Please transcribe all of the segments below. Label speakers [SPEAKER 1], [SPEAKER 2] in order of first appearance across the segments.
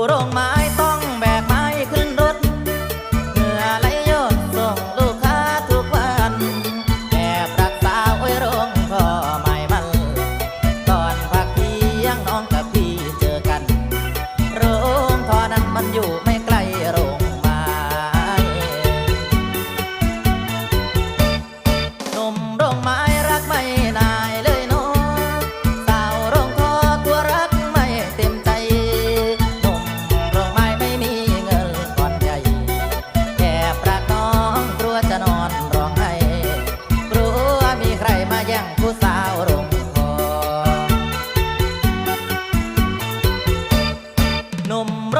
[SPEAKER 1] burung mati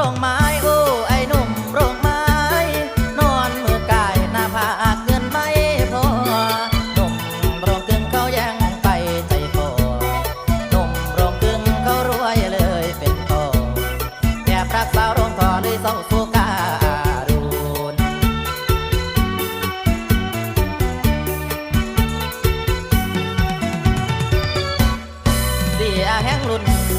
[SPEAKER 1] รงไม้โอ้ไอ้หนุ่มโรงไม้ นอนมือกายหน้าผากเกินไม่พอหนุ่มโรงกึ่งเขาแย่งไปใจพอหนุ่มโรงกึ่งเขารวยเลยเป็นทอแอบรักสาวโรงทอเลยเศร้าโศกาแห้งรุ่น